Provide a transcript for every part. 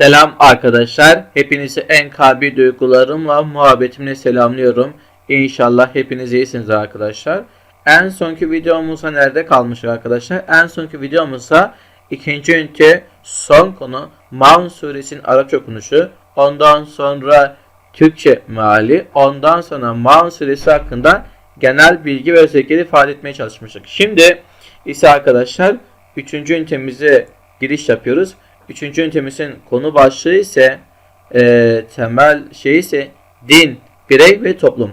Selam arkadaşlar. Hepinizi en kalbi duygularımla, muhabbetimle selamlıyorum. İnşallah hepiniz iyisiniz arkadaşlar. En sonki videomuzda nerede kalmıştık arkadaşlar? En sonki videomuzda ikinci ünite son konu Maun suresinin Arapça okunuşu. Ondan sonra Türkçe meali. Ondan sonra Maun suresi hakkında genel bilgi ve özellikleri ifade etmeye çalışmıştık. Şimdi ise arkadaşlar 3. ünitemize giriş yapıyoruz. Üçüncü ünitemizin konu başlığı ise e, temel şey ise din, birey ve toplum.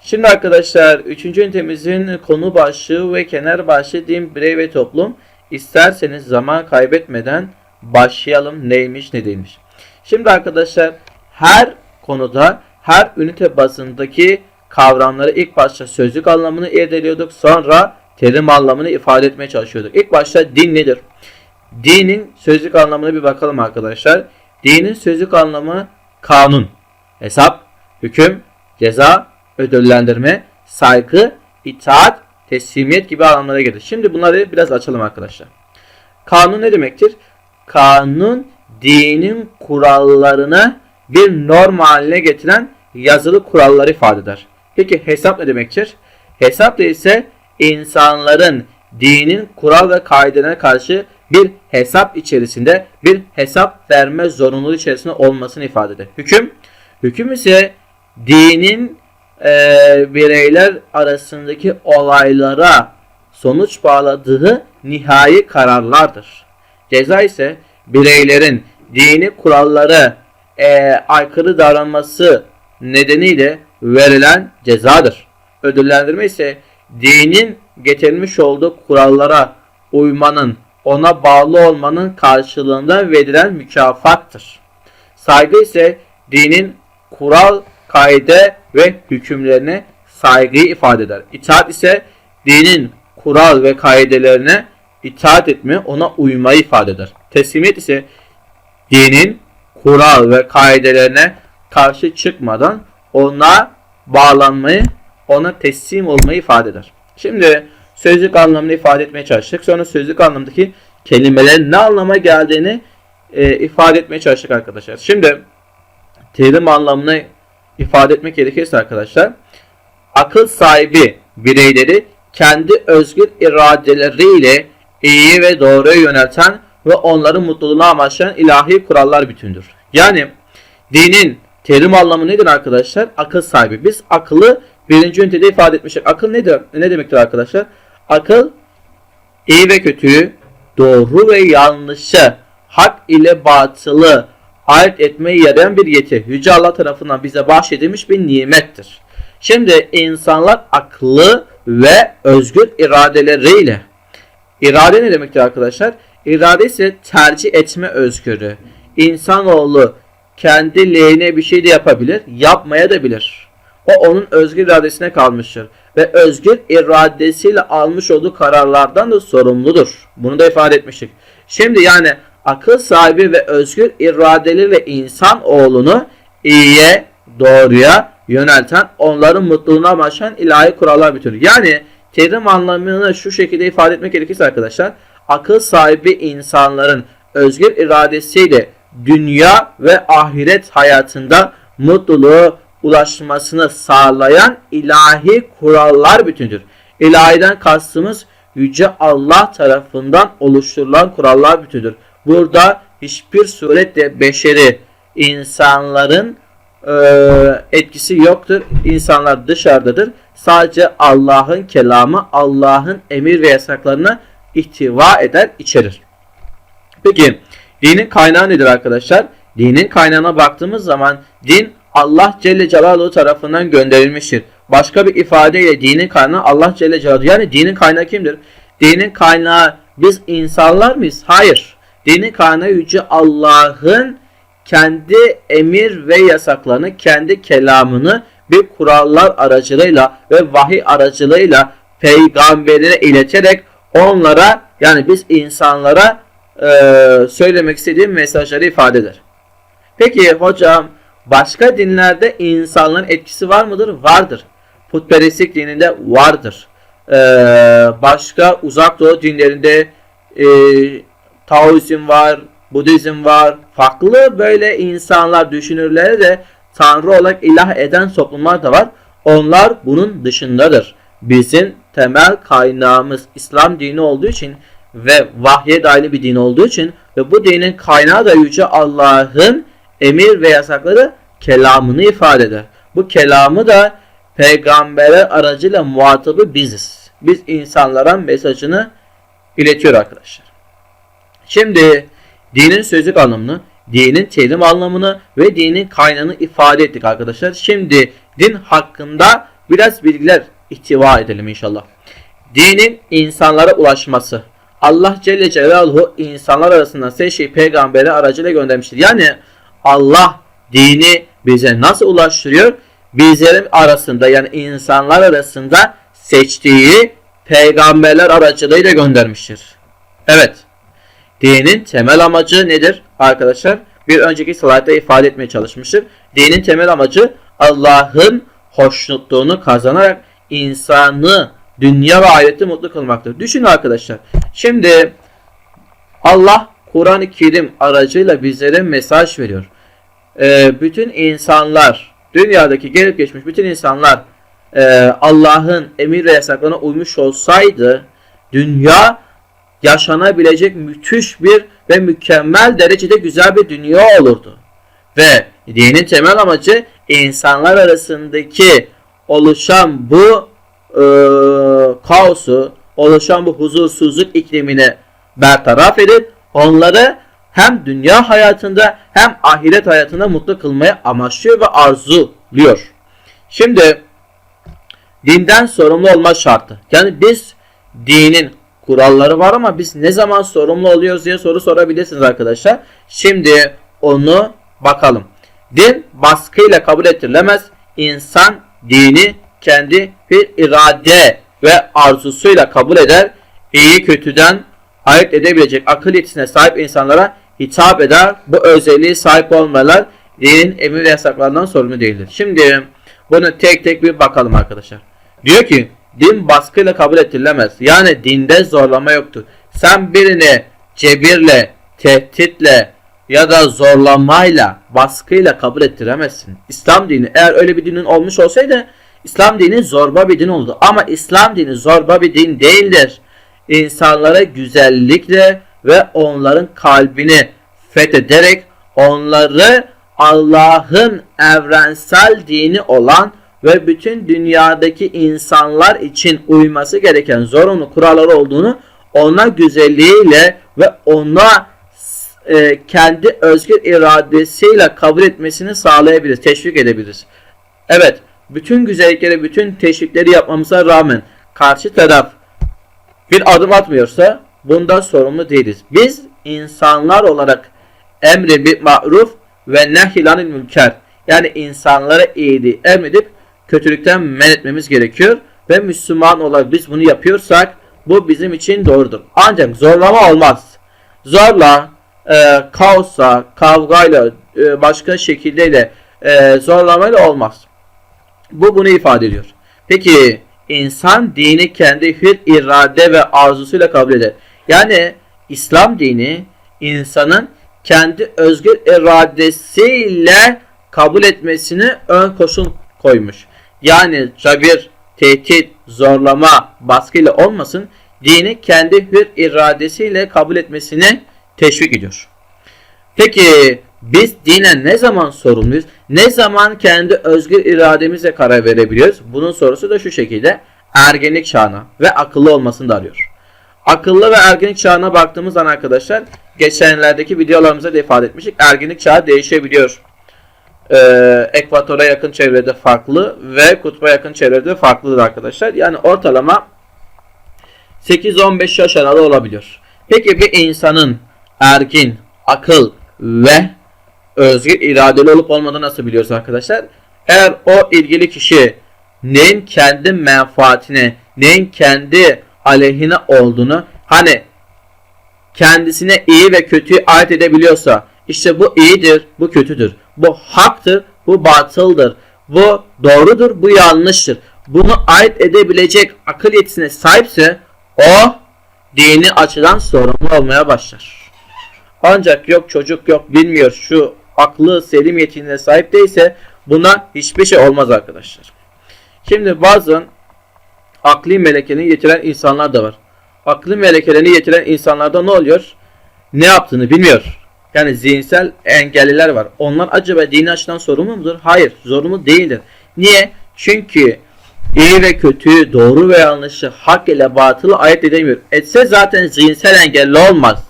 Şimdi arkadaşlar üçüncü ünitemizin konu başlığı ve kenar başlığı din, birey ve toplum. İsterseniz zaman kaybetmeden başlayalım neymiş ne değilmiş. Şimdi arkadaşlar her konuda her ünite bazındaki kavramları ilk başta sözlük anlamını irdeliyorduk. Sonra terim anlamını ifade etmeye çalışıyorduk. İlk başta din nedir? Dinin sözlük anlamına bir bakalım arkadaşlar. Dinin sözlük anlamı kanun, hesap, hüküm, ceza, ödüllendirme, saygı, itaat, teslimiyet gibi anlamlara gelir. Şimdi bunları biraz açalım arkadaşlar. Kanun ne demektir? Kanun dinin kurallarını bir norm haline getiren yazılı kuralları ifade eder. Peki hesap ne demektir? Hesap da ise insanların dinin kural ve kaidelerine karşı bir hesap içerisinde bir hesap verme zorunluluğu içerisinde olmasını ifade eder. Hüküm, hüküm ise dinin e, bireyler arasındaki olaylara sonuç bağladığı nihai kararlardır. Ceza ise bireylerin dini kuralları e, aykırı davranması nedeniyle verilen cezadır. Ödüllendirme ise dinin getirmiş olduğu kurallara uymanın ona bağlı olmanın karşılığında verilen mükafattır. Saygı ise dinin kural, kaide ve hükümlerine saygıyı ifade eder. İtaat ise dinin kural ve kaidelerine itaat etme, ona uymayı ifade eder. Teslimiyet ise dinin kural ve kaidelerine karşı çıkmadan ona bağlanmayı, ona teslim olmayı ifade eder. Şimdi sözlük anlamını ifade etmeye çalıştık. Sonra sözlük anlamdaki kelimelerin ne anlama geldiğini e, ifade etmeye çalıştık arkadaşlar. Şimdi terim anlamını ifade etmek gerekirse arkadaşlar akıl sahibi bireyleri kendi özgür iradeleriyle iyi ve doğruya yönelten ve onların mutluluğunu amaçlayan ilahi kurallar bütündür. Yani dinin terim anlamı nedir arkadaşlar? Akıl sahibi. Biz akıllı birinci ünitede ifade etmiştik. Akıl nedir? Ne demektir arkadaşlar? Akıl iyi ve kötüyü, doğru ve yanlışı, hak ile batılı ayırt etmeye yarayan bir yeti. Yüce Allah tarafından bize bahşedilmiş bir nimettir. Şimdi insanlar aklı ve özgür iradeleriyle. İrade ne demektir arkadaşlar? İrade ise tercih etme özgürlüğü. İnsanoğlu kendi lehine bir şey de yapabilir, yapmaya da bilir. O onun özgür iradesine kalmıştır ve özgür iradesiyle almış olduğu kararlardan da sorumludur. Bunu da ifade etmiştik. Şimdi yani akıl sahibi ve özgür iradeli insan oğlunu iyiye, doğruya yönelten, onların mutluluğuna amaçlayan ilahi kurallar bütünü. Yani terim anlamını şu şekilde ifade etmek gerekirse arkadaşlar, akıl sahibi insanların özgür iradesiyle dünya ve ahiret hayatında mutluluğu, ulaşmasını sağlayan ilahi kurallar bütündür. İlahiden kastımız Yüce Allah tarafından oluşturulan kurallar bütündür. Burada hiçbir surette beşeri insanların e, etkisi yoktur. İnsanlar dışarıdadır. Sadece Allah'ın kelamı, Allah'ın emir ve yasaklarına ihtiva eder, içerir. Peki dinin kaynağı nedir arkadaşlar? Dinin kaynağına baktığımız zaman din Allah Celle Celaluhu tarafından gönderilmiştir. Başka bir ifadeyle dinin kaynağı Allah Celle Celaluhu. Yani dinin kaynağı kimdir? Dinin kaynağı biz insanlar mıyız? Hayır. Dinin kaynağı Yüce Allah'ın kendi emir ve yasaklarını, kendi kelamını bir kurallar aracılığıyla ve vahiy aracılığıyla peygamberine ileterek onlara yani biz insanlara e, söylemek istediğim mesajları ifade eder. Peki hocam Başka dinlerde insanların etkisi var mıdır? Vardır. Putperestlik dininde vardır. Ee, başka uzak doğu dinlerinde e, Taoizm var, Budizm var. Farklı böyle insanlar, düşünürleri de Tanrı olarak ilah eden toplumlar da var. Onlar bunun dışındadır. Bizim temel kaynağımız İslam dini olduğu için ve vahye dair bir din olduğu için ve bu dinin kaynağı da Yüce Allah'ın emir ve yasakları kelamını ifade eder. Bu kelamı da peygamberler aracıyla muhatabı biziz. Biz insanlara mesajını iletiyor arkadaşlar. Şimdi dinin sözlük anlamını, dinin terim anlamını ve dinin kaynağını ifade ettik arkadaşlar. Şimdi din hakkında biraz bilgiler ihtiva edelim inşallah. Dinin insanlara ulaşması. Allah Celle Celaluhu insanlar arasında seçtiği peygamberi aracıyla göndermiştir. Yani Allah dini bize nasıl ulaştırıyor? Bizlerin arasında yani insanlar arasında seçtiği peygamberler aracılığıyla göndermiştir. Evet. Dinin temel amacı nedir arkadaşlar? Bir önceki slaytta ifade etmeye çalışmıştır. Dinin temel amacı Allah'ın hoşnutluğunu kazanarak insanı dünya ve ahirette mutlu kılmaktır. Düşünün arkadaşlar. Şimdi Allah Kur'an-ı Kerim aracıyla bizlere mesaj veriyor. Ee, bütün insanlar, dünyadaki gelip geçmiş bütün insanlar e, Allah'ın emir ve yasaklarına uymuş olsaydı dünya yaşanabilecek müthiş bir ve mükemmel derecede güzel bir dünya olurdu. Ve dinin temel amacı insanlar arasındaki oluşan bu e, kaosu, oluşan bu huzursuzluk iklimini bertaraf edip onları hem dünya hayatında hem ahiret hayatında mutlu kılmaya amaçlıyor ve arzuluyor. Şimdi dinden sorumlu olma şartı. Yani biz dinin kuralları var ama biz ne zaman sorumlu oluyoruz diye soru sorabilirsiniz arkadaşlar. Şimdi onu bakalım. Din baskıyla kabul ettirilemez. İnsan dini kendi bir irade ve arzusuyla kabul eder. İyi kötüden ayırt edebilecek akıl yetisine sahip insanlara hitap eder. Bu özelliği sahip olmalar dinin emir ve yasaklarından sorumlu değildir. Şimdi bunu tek tek bir bakalım arkadaşlar. Diyor ki din baskıyla kabul ettirilemez. Yani dinde zorlama yoktur. Sen birini cebirle, tehditle ya da zorlamayla, baskıyla kabul ettiremezsin. İslam dini eğer öyle bir dinin olmuş olsaydı İslam dini zorba bir din oldu. Ama İslam dini zorba bir din değildir. İnsanlara güzellikle ve onların kalbini fethederek onları Allah'ın evrensel dini olan ve bütün dünyadaki insanlar için uyması gereken zorunlu kuralları olduğunu ona güzelliğiyle ve ona e, kendi özgür iradesiyle kabul etmesini sağlayabiliriz, teşvik edebiliriz. Evet, bütün güzellikleri, bütün teşvikleri yapmamıza rağmen karşı taraf bir adım atmıyorsa bundan sorumlu değiliz. Biz insanlar olarak emri bir ma'ruf ve nehyilanil mülker yani insanlara iyiliği emredip kötülükten men etmemiz gerekiyor ve Müslüman olarak biz bunu yapıyorsak bu bizim için doğrudur. Ancak zorlama olmaz. Zorla, e, kaosla, kavgayla, e, başka şekildeyle e, zorlamayla olmaz. Bu bunu ifade ediyor. Peki insan dini kendi hür irade ve arzusuyla kabul eder. Yani İslam dini insanın kendi özgür iradesiyle kabul etmesini ön koşul koymuş. Yani cabir, tehdit, zorlama, baskıyla olmasın dini kendi hür iradesiyle kabul etmesini teşvik ediyor. Peki biz dine ne zaman sorumluyuz? Ne zaman kendi özgür irademizle karar verebiliyoruz? Bunun sorusu da şu şekilde. Ergenlik çağına ve akıllı olmasını da arıyor. Akıllı ve ergenlik çağına baktığımız zaman arkadaşlar geçenlerdeki videolarımızda da ifade etmiştik. Ergenlik çağı değişebiliyor. Ee, ekvatora yakın çevrede farklı ve kutba yakın çevrede farklıdır arkadaşlar. Yani ortalama 8-15 yaş aralığı olabiliyor. Peki bir insanın ergin, akıl ve özgür iradeli olup olmadığını nasıl biliyoruz arkadaşlar? Eğer o ilgili kişi neyin kendi menfaatine, neyin kendi aleyhine olduğunu hani kendisine iyi ve kötüyü ait edebiliyorsa işte bu iyidir, bu kötüdür. Bu haktır, bu batıldır. Bu doğrudur, bu yanlıştır. Bunu ait edebilecek akıl yetisine sahipse o dini açıdan sorumlu olmaya başlar. Ancak yok çocuk yok bilmiyor şu aklı selim yeteneğine sahip değilse buna hiçbir şey olmaz arkadaşlar. Şimdi bazen akli melekeni yetiren insanlar da var. Akli melekelerini yetiren insanlarda ne oluyor? Ne yaptığını bilmiyor. Yani zihinsel engelliler var. Onlar acaba dini açıdan sorumlu mudur? Hayır, sorumlu değildir. Niye? Çünkü iyi ve kötüyü, doğru ve yanlışı, hak ile batılı ayırt edemiyor. Etse zaten zihinsel engelli olmaz.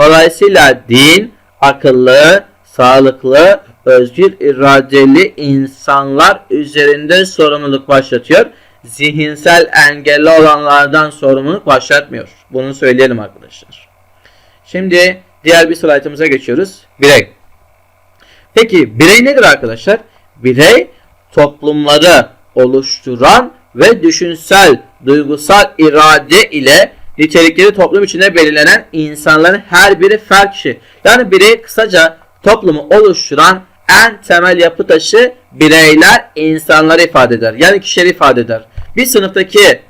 Dolayısıyla din akıllı, sağlıklı, özgür iradeli insanlar üzerinde sorumluluk başlatıyor. Zihinsel engelli olanlardan sorumluluk başlatmıyor. Bunu söyleyelim arkadaşlar. Şimdi diğer bir slaytımıza geçiyoruz. Birey. Peki birey nedir arkadaşlar? Birey toplumları oluşturan ve düşünsel, duygusal irade ile nitelikleri toplum içinde belirlenen insanların her biri fert kişi. Yani birey kısaca toplumu oluşturan en temel yapı taşı bireyler insanları ifade eder. Yani kişileri ifade eder. Bir sınıftaki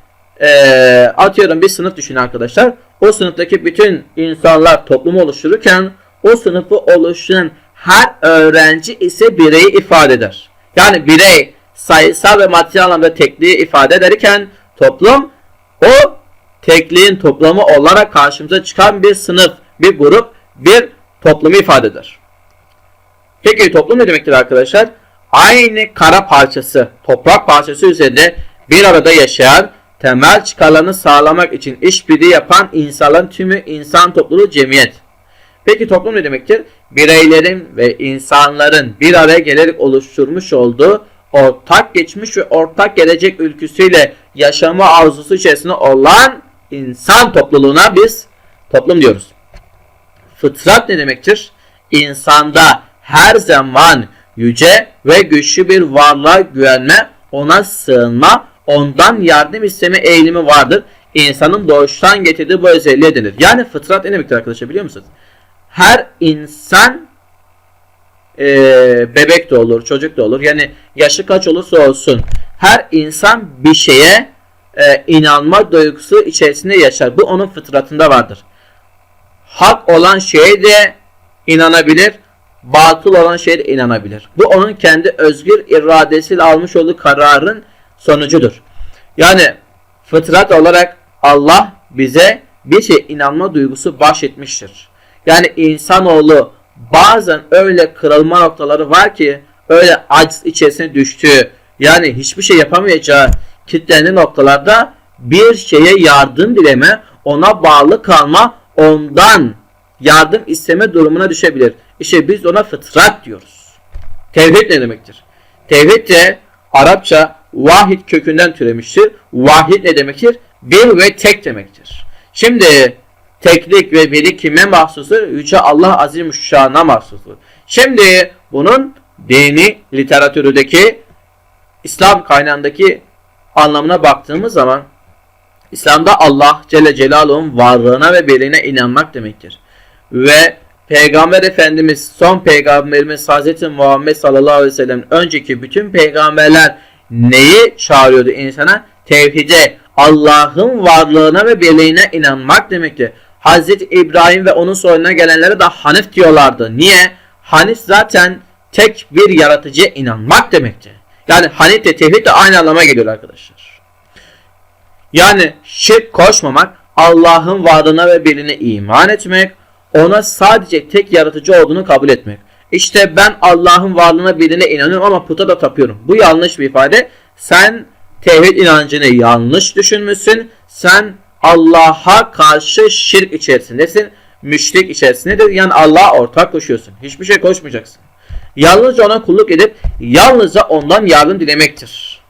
eee, atıyorum bir sınıf düşünün arkadaşlar. O sınıftaki bütün insanlar toplumu oluştururken o sınıfı oluşturan her öğrenci ise bireyi ifade eder. Yani birey sayısal ve maddi anlamda tekliği ifade ederken toplum o tekliğin toplamı olarak karşımıza çıkan bir sınıf, bir grup, bir toplumu ifade eder. Peki toplum ne demektir arkadaşlar? Aynı kara parçası, toprak parçası üzerinde bir arada yaşayan, temel çıkarlarını sağlamak için işbirliği yapan insanların tümü insan topluluğu cemiyet. Peki toplum ne demektir? Bireylerin ve insanların bir araya gelerek oluşturmuş olduğu ortak geçmiş ve ortak gelecek ülküsüyle yaşama arzusu içerisinde olan insan topluluğuna biz toplum diyoruz. Fıtrat ne demektir? İnsanda her zaman yüce ve güçlü bir varlığa güvenme, ona sığınma, ondan yardım isteme eğilimi vardır. İnsanın doğuştan getirdiği bu özelliğe denir. Yani fıtrat ne demektir arkadaşlar biliyor musunuz? Her insan e, bebek de olur, çocuk da olur. Yani yaşı kaç olursa olsun her insan bir şeye e, inanma duygusu içerisinde yaşar. Bu onun fıtratında vardır. Hak olan şeye de inanabilir, batıl olan şeye de inanabilir. Bu onun kendi özgür iradesiyle almış olduğu kararın sonucudur. Yani fıtrat olarak Allah bize bir şey inanma duygusu bahşetmiştir. Yani insanoğlu bazen öyle kırılma noktaları var ki öyle aciz içerisine düştüğü yani hiçbir şey yapamayacağı kitlendiği noktalarda bir şeye yardım dileme, ona bağlı kalma, ondan yardım isteme durumuna düşebilir. İşte biz ona fıtrat diyoruz. Tevhid ne demektir? Tevhid de Arapça vahid kökünden türemiştir. Vahid ne demektir? Bir ve tek demektir. Şimdi teklik ve biri kime mahsustur? Yüce Allah Azimüşşan'a mahsustur. Şimdi bunun dini literatüründeki İslam kaynağındaki anlamına baktığımız zaman İslam'da Allah Celle Celaluhu'nun varlığına ve birliğine inanmak demektir. Ve Peygamber Efendimiz son peygamberimiz Hz. Muhammed sallallahu aleyhi ve sellem önceki bütün peygamberler neyi çağırıyordu insana? Tevhide, Allah'ın varlığına ve birliğine inanmak demektir. Hz. İbrahim ve onun soyuna gelenlere de Hanif diyorlardı. Niye? Hanif zaten tek bir yaratıcıya inanmak demektir. Yani Hanif de tevhid de aynı anlama geliyor arkadaşlar. Yani şirk koşmamak, Allah'ın varlığına ve birliğine iman etmek, ona sadece tek yaratıcı olduğunu kabul etmek. İşte ben Allah'ın varlığına birliğine inanıyorum ama puta da tapıyorum. Bu yanlış bir ifade. Sen tevhid inancını yanlış düşünmüşsün. Sen Allah'a karşı şirk içerisindesin. Müşrik içerisindedir. Yani Allah'a ortak koşuyorsun. Hiçbir şey koşmayacaksın. Yalnızca ona kulluk edip yalnızca ondan yardım dilemektir.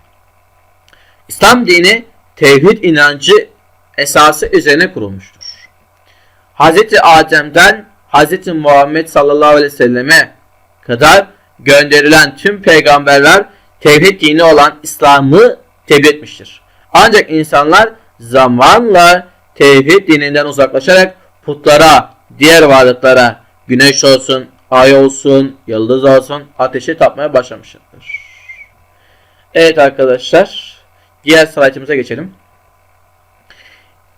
İslam dini tevhid inancı esası üzerine kurulmuştur. Hz. Adem'den Hz. Muhammed sallallahu aleyhi ve selleme kadar gönderilen tüm peygamberler tevhid dini olan İslam'ı tebliğ etmiştir. Ancak insanlar zamanla tevhid dininden uzaklaşarak putlara, diğer varlıklara, güneş olsun, ay olsun, yıldız olsun ateşe tapmaya başlamışlardır. Evet arkadaşlar, diğer slaytımıza geçelim.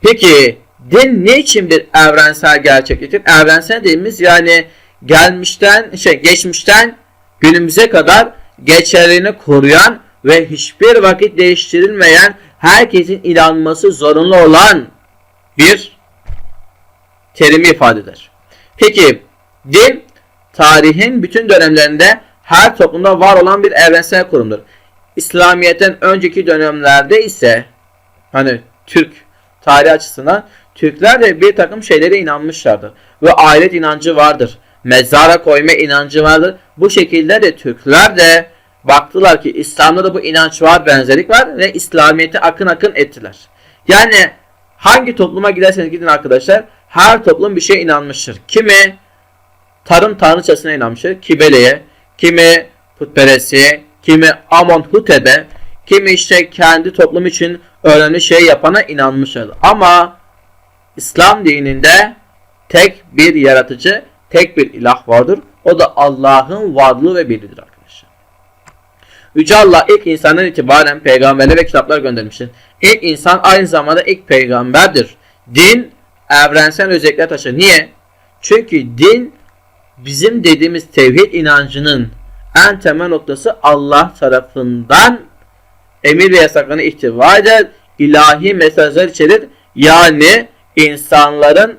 Peki din ne için bir evrensel gerçekliktir? Evrensel dediğimiz yani gelmişten şey geçmişten günümüze kadar geçerliğini koruyan ve hiçbir vakit değiştirilmeyen herkesin inanması zorunlu olan bir terimi ifade eder. Peki din tarihin bütün dönemlerinde her toplumda var olan bir evrensel kurumdur. İslamiyet'ten önceki dönemlerde ise hani Türk tarih açısından Türkler de bir takım şeylere inanmışlardır. Ve ahiret inancı vardır. Mezara koyma inancı vardır. Bu şekilde de Türkler de baktılar ki İslam'da da bu inanç var, benzerlik var ve İslamiyet'i akın akın ettiler. Yani hangi topluma giderseniz gidin arkadaşlar her toplum bir şeye inanmıştır. Kimi tarım tanrıçasına inanmıştır. Kibele'ye, kimi putperestliğe, kimi Amonhotep'e, kimi işte kendi toplum için önemli şey yapana inanmıştır. Ama İslam dininde tek bir yaratıcı, tek bir ilah vardır. O da Allah'ın varlığı ve birliğidir arkadaşlar. Yüce Allah ilk insandan itibaren peygamberler ve kitaplar göndermiştir. İlk insan aynı zamanda ilk peygamberdir. Din evrensel özellikler taşır. Niye? Çünkü din bizim dediğimiz tevhid inancının en temel noktası Allah tarafından emir ve yasaklarına ihtiva eder. ilahi mesajlar içerir. Yani insanların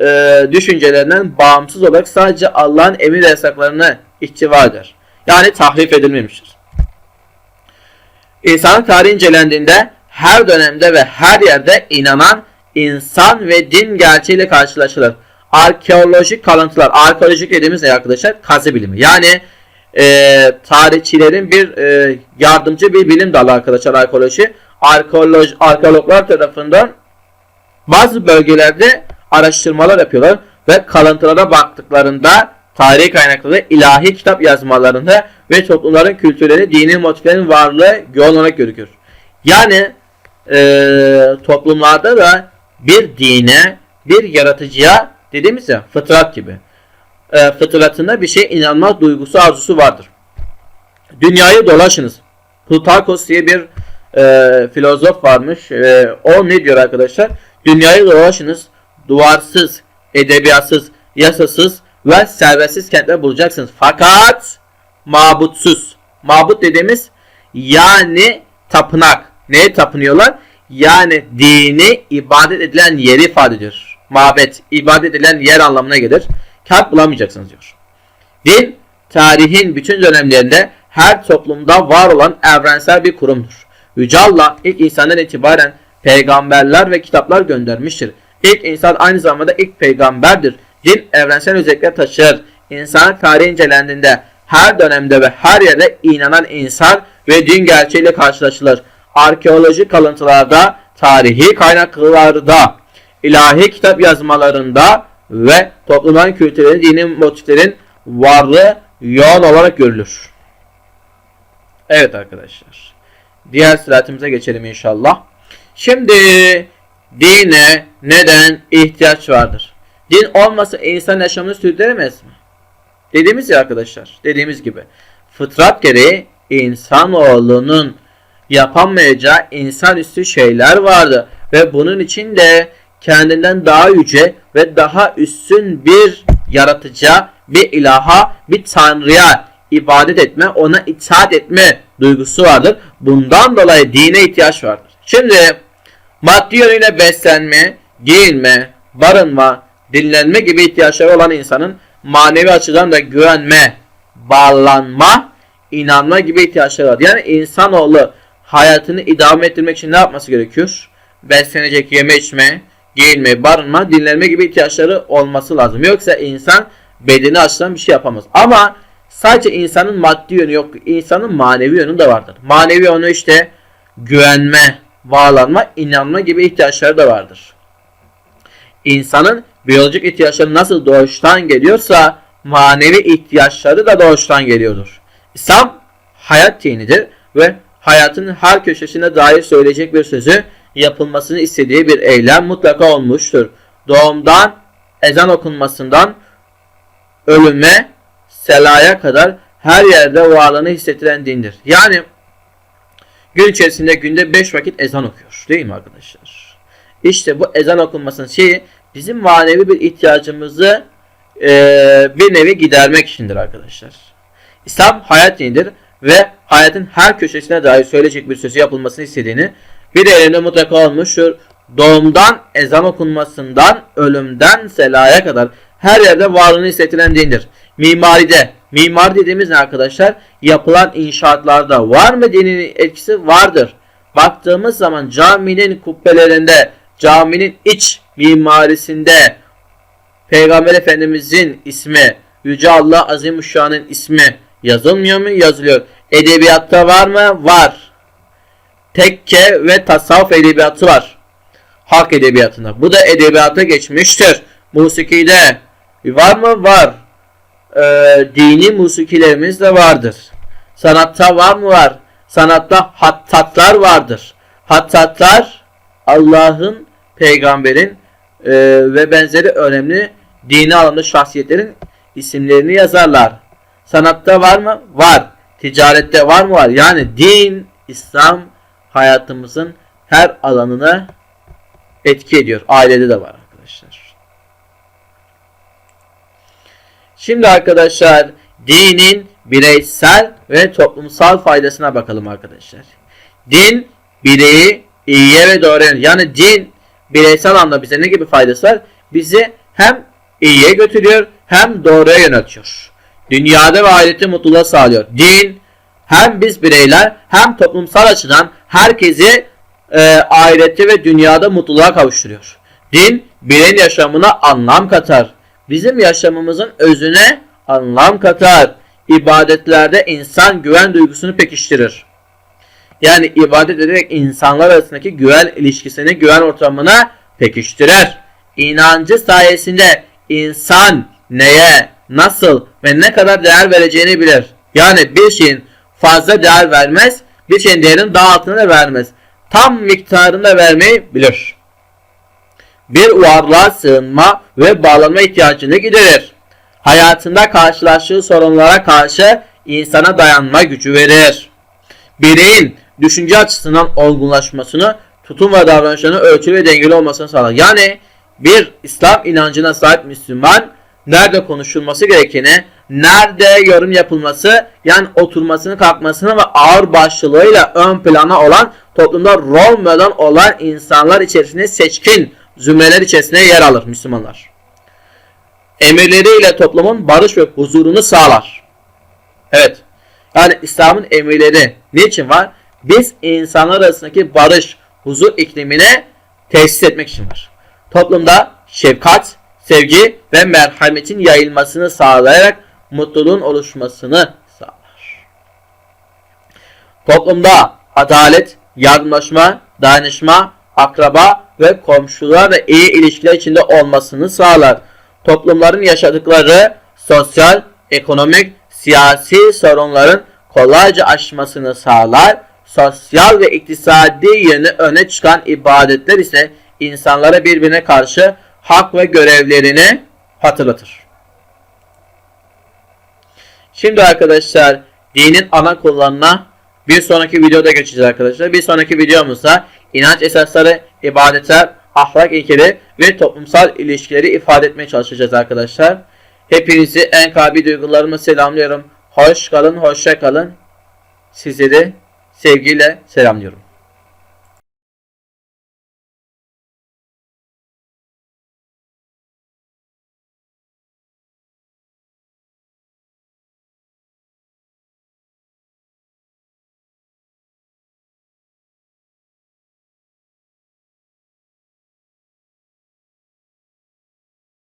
e, düşüncelerinden bağımsız olarak sadece Allah'ın emir ve yasaklarına ihtiva eder. Yani tahrif edilmemiştir. İnsanın tarihi incelendiğinde her dönemde ve her yerde inanan insan ve din gerçeğiyle karşılaşılır. Arkeolojik kalıntılar, arkeolojik dediğimiz ne arkadaşlar? Kazı bilimi. Yani e, tarihçilerin bir e, yardımcı bir bilim dalı arkadaşlar arkeoloji. Arkeoloj, arkeologlar tarafından bazı bölgelerde araştırmalar yapıyorlar ve kalıntılara baktıklarında tarihi kaynaklarda ilahi kitap yazmalarında ve toplumların kültürleri, dini motiflerin varlığı yoğun olarak görülür. Yani e, toplumlarda da bir dine, bir yaratıcıya dediğimiz ya fıtrat gibi. E, fıtratında bir şey inanma duygusu arzusu vardır. Dünyayı dolaşınız. Plutarkos diye bir e, filozof varmış. E, o ne diyor arkadaşlar? Dünyayı dolaşınız. Duvarsız, edebiyatsız, yasasız ve serbestsiz kentler bulacaksınız. Fakat mabutsuz. Mabut dediğimiz yani tapınak. Neye tapınıyorlar? Yani dini ibadet edilen yeri ifade ediyor. Mabet, ibadet edilen yer anlamına gelir. Kent bulamayacaksınız diyor. Din, tarihin bütün dönemlerinde her toplumda var olan evrensel bir kurumdur. Yüce Allah ilk insandan itibaren peygamberler ve kitaplar göndermiştir. İlk insan aynı zamanda ilk peygamberdir. Din evrensel özellikler taşır. İnsanlık tarihi incelendiğinde her dönemde ve her yerde inanan insan ve din gerçeğiyle karşılaşılır. Arkeolojik kalıntılarda, tarihi kaynaklarda, ilahi kitap yazmalarında ve toplumların kültürleri, dini motiflerin varlığı yoğun olarak görülür. Evet arkadaşlar. Diğer sıratımıza geçelim inşallah. Şimdi dine neden ihtiyaç vardır? Din olmasa insan yaşamını sürdüremez mi? Dediğimiz ya arkadaşlar. Dediğimiz gibi. Fıtrat gereği insanoğlunun yapamayacağı insanüstü şeyler vardı. Ve bunun için de kendinden daha yüce ve daha üstün bir yaratıcıya, bir ilaha, bir tanrıya ibadet etme, ona itaat etme duygusu vardır. Bundan dolayı dine ihtiyaç vardır. Şimdi maddi yönüyle beslenme, giyinme, barınma, dinlenme gibi ihtiyaçları olan insanın manevi açıdan da güvenme, bağlanma, inanma gibi ihtiyaçları var. Yani insanoğlu hayatını idame ettirmek için ne yapması gerekiyor? Beslenecek yeme içme, giyinme, barınma, dinlenme gibi ihtiyaçları olması lazım. Yoksa insan bedeni açıdan bir şey yapamaz. Ama sadece insanın maddi yönü yok. insanın manevi yönü de vardır. Manevi yönü işte güvenme, bağlanma, inanma gibi ihtiyaçları da vardır. İnsanın biyolojik ihtiyaçları nasıl doğuştan geliyorsa manevi ihtiyaçları da doğuştan geliyordur. İslam hayat dinidir ve hayatın her köşesine dair söyleyecek bir sözü yapılmasını istediği bir eylem mutlaka olmuştur. Doğumdan, ezan okunmasından, ölüme, selaya kadar her yerde varlığını hissettiren dindir. Yani gün içerisinde günde 5 vakit ezan okuyor. Değil mi arkadaşlar? İşte bu ezan okunmasının şeyi bizim manevi bir ihtiyacımızı e, bir nevi gidermek içindir arkadaşlar. İslam hayat dinidir ve hayatın her köşesine dair söyleyecek bir sözü yapılmasını istediğini bir elinde mutlaka olmuştur. Doğumdan ezan okunmasından ölümden selaya kadar her yerde varlığını hissetilen dindir. Mimaride, mimar dediğimiz ne arkadaşlar? Yapılan inşaatlarda var mı dinin etkisi? Vardır. Baktığımız zaman caminin kubbelerinde, caminin iç mimarisinde Peygamber Efendimizin ismi, Yüce Allah Azimuşşan'ın ismi yazılmıyor mu? Yazılıyor. Edebiyatta var mı? Var. Tekke ve tasavvuf edebiyatı var. Halk edebiyatında. Bu da edebiyata geçmiştir. Musikide var mı? Var. Ee, dini musikilerimiz de vardır. Sanatta var mı? Var. Sanatta hattatlar vardır. Hattatlar Allah'ın, peygamberin e, ve benzeri önemli dini alanda şahsiyetlerin isimlerini yazarlar. Sanatta var mı? Var. Ticarette var mı? Var. Yani din, İslam hayatımızın her alanına etki ediyor. Ailede de var arkadaşlar. Şimdi arkadaşlar dinin bireysel ve toplumsal faydasına bakalım arkadaşlar. Din bireyi iyiye ve doğruya yani din bireysel anlamda bize ne gibi faydası var? Bizi hem iyiye götürüyor hem doğruya yöneltiyor. Dünyada ve ahirette mutluluğa sağlıyor. Din hem biz bireyler hem toplumsal açıdan herkesi e, ahirette ve dünyada mutluluğa kavuşturuyor. Din bireyin yaşamına anlam katar. Bizim yaşamımızın özüne anlam katar. İbadetlerde insan güven duygusunu pekiştirir. Yani ibadet ederek insanlar arasındaki güven ilişkisini, güven ortamına pekiştirir. İnancı sayesinde insan neye, nasıl ve ne kadar değer vereceğini bilir. Yani bir şeyin fazla değer vermez, bir şeyin değerinin daha altına da vermez. Tam miktarında vermeyi bilir. Bir varlığa sığınma ve bağlanma ihtiyacını giderir. Hayatında karşılaştığı sorunlara karşı insana dayanma gücü verir. Bireyin düşünce açısından olgunlaşmasını, tutum ve davranışlarının ölçülü ve dengeli olmasını sağlar. Yani bir İslam inancına sahip Müslüman nerede konuşulması gerekeni, nerede yorum yapılması, yani oturmasını, kalkmasını ve ağır başlılığıyla ön plana olan toplumda rol model olan insanlar içerisinde seçkin zümreler içerisinde yer alır Müslümanlar. Emirleriyle toplumun barış ve huzurunu sağlar. Evet. Yani İslam'ın emirleri niçin var? Biz insanlar arasındaki barış, huzur iklimine tesis etmek için var. Toplumda şefkat, sevgi ve merhametin yayılmasını sağlayarak mutluluğun oluşmasını sağlar. Toplumda adalet, yardımlaşma, dayanışma, akraba ve komşularla iyi ilişkiler içinde olmasını sağlar. Toplumların yaşadıkları sosyal, ekonomik, siyasi sorunların kolayca aşmasını sağlar. Sosyal ve iktisadi yönü öne çıkan ibadetler ise insanlara birbirine karşı hak ve görevlerini hatırlatır. Şimdi arkadaşlar dinin ana kullanına bir sonraki videoda geçeceğiz arkadaşlar. Bir sonraki videomuzda inanç esasları, ibadetler, ahlak ilkeleri ve toplumsal ilişkileri ifade etmeye çalışacağız arkadaşlar. Hepinizi en kalbi duygularımı selamlıyorum. Hoş kalın, hoşça kalın. Sizleri sevgiyle selamlıyorum.